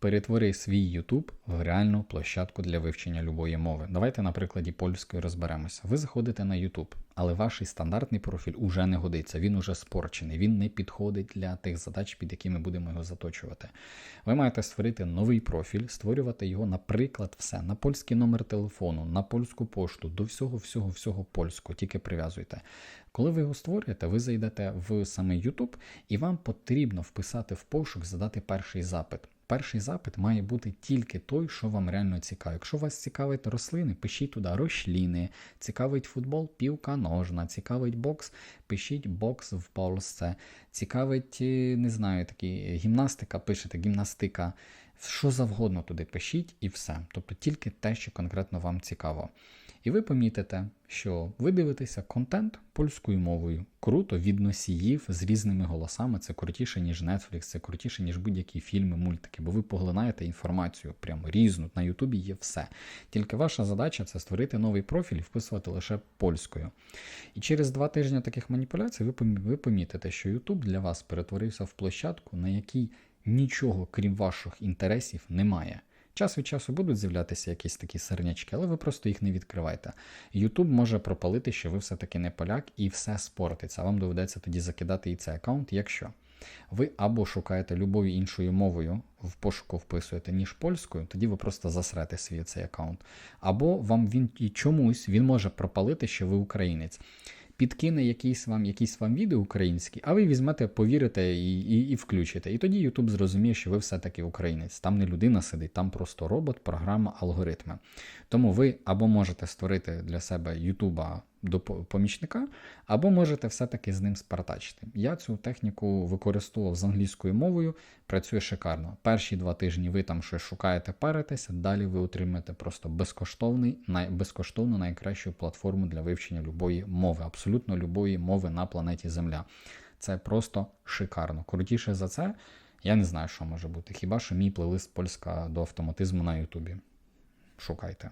Перетвори свій YouTube в реальну площадку для вивчення любої мови. Давайте на прикладі польської розберемося. Ви заходите на YouTube, але ваш стандартний профіль уже не годиться, він уже спорчений, він не підходить для тих задач, під якими будемо його заточувати. Ви маєте створити новий профіль, створювати його, наприклад, все на польський номер телефону, на польську пошту, до всього, всього, всього польську, тільки прив'язуйте. Коли ви його створюєте, ви зайдете в саме YouTube, і вам потрібно вписати в пошук, задати перший запит. Перший запит має бути тільки той, що вам реально цікаво. Якщо вас цікавить рослини, пишіть туди рослини, цікавить футбол, півка ножна, цікавить бокс, пишіть бокс в Польсce, цікавить, е, не знаю, такі гімнастика, пишете гімнастика. Що завгодно туди пишіть і все. Тобто тільки те, що конкретно вам цікаво. І ви помітите, що ви дивитеся контент польською мовою. Круто від носіїв з різними голосами. Це крутіше, ніж Netflix, це крутіше, ніж будь-які фільми, мультики, бо ви поглинаєте інформацію прямо різну. На Ютубі є все. Тільки ваша задача це створити новий профіль і вписувати лише польською. І через два тижні таких маніпуляцій ви помітите, що Ютуб для вас перетворився в площадку, на якій нічого, крім ваших інтересів, немає. Час від часу будуть з'являтися якісь такі сернячки, але ви просто їх не відкривайте. YouTube може пропалити, що ви все-таки не поляк, і все спортиться. Вам доведеться тоді закидати і цей аккаунт, якщо ви або шукаєте любою іншою мовою, в пошуку вписуєте, ніж польською, тоді ви просто засрете свій цей аккаунт. Або вам він і чомусь він може пропалити, що ви українець. Підкине якийсь вам якісь вам відео українські, а ви візьмете, повірите і, і, і включите. І тоді YouTube зрозуміє, що ви все-таки українець. Там не людина сидить, там просто робот, програма, алгоритми. Тому ви або можете створити для себе YouTube до помічника, або можете все-таки з ним спартачити. Я цю техніку використовував з англійською мовою, працює шикарно. Перші два тижні ви там щось шукаєте, паритеся, далі ви отримаєте просто безкоштовний, най, безкоштовну найкращу платформу для вивчення любої мови, абсолютно любої мови на планеті Земля. Це просто шикарно. Крутіше за це, я не знаю, що може бути. Хіба що мій плейлист польська до автоматизму на Ютубі. Шукайте.